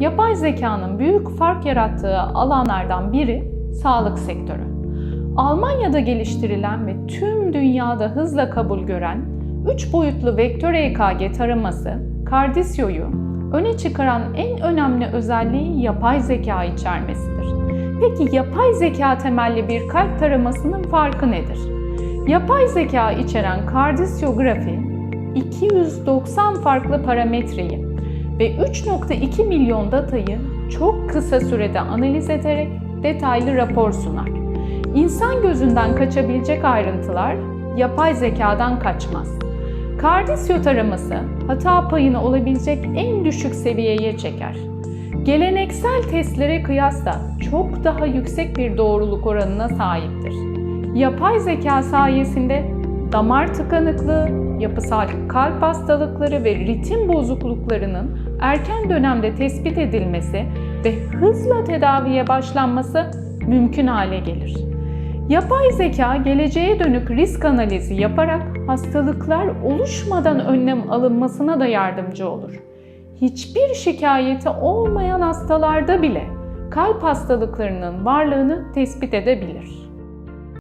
Yapay zekanın büyük fark yarattığı alanlardan biri sağlık sektörü. Almanya'da geliştirilen ve tüm dünyada hızla kabul gören 3 boyutlu vektör EKG taraması, Cardisio'yu öne çıkaran en önemli özelliği yapay zeka içermesidir. Peki yapay zeka temelli bir kalp taramasının farkı nedir? Yapay zeka içeren kardisiyografi 290 farklı parametreyi ve 3.2 milyon datayı çok kısa sürede analiz ederek detaylı rapor sunar. İnsan gözünden kaçabilecek ayrıntılar yapay zekadan kaçmaz. Kardisyo taraması hata payını olabilecek en düşük seviyeye çeker. Geleneksel testlere kıyasla çok daha yüksek bir doğruluk oranına sahiptir. Yapay zeka sayesinde damar tıkanıklığı, yapısal kalp hastalıkları ve ritim bozukluklarının erken dönemde tespit edilmesi ve hızla tedaviye başlanması mümkün hale gelir. Yapay zeka geleceğe dönük risk analizi yaparak hastalıklar oluşmadan önlem alınmasına da yardımcı olur. Hiçbir şikayeti olmayan hastalarda bile kalp hastalıklarının varlığını tespit edebilir.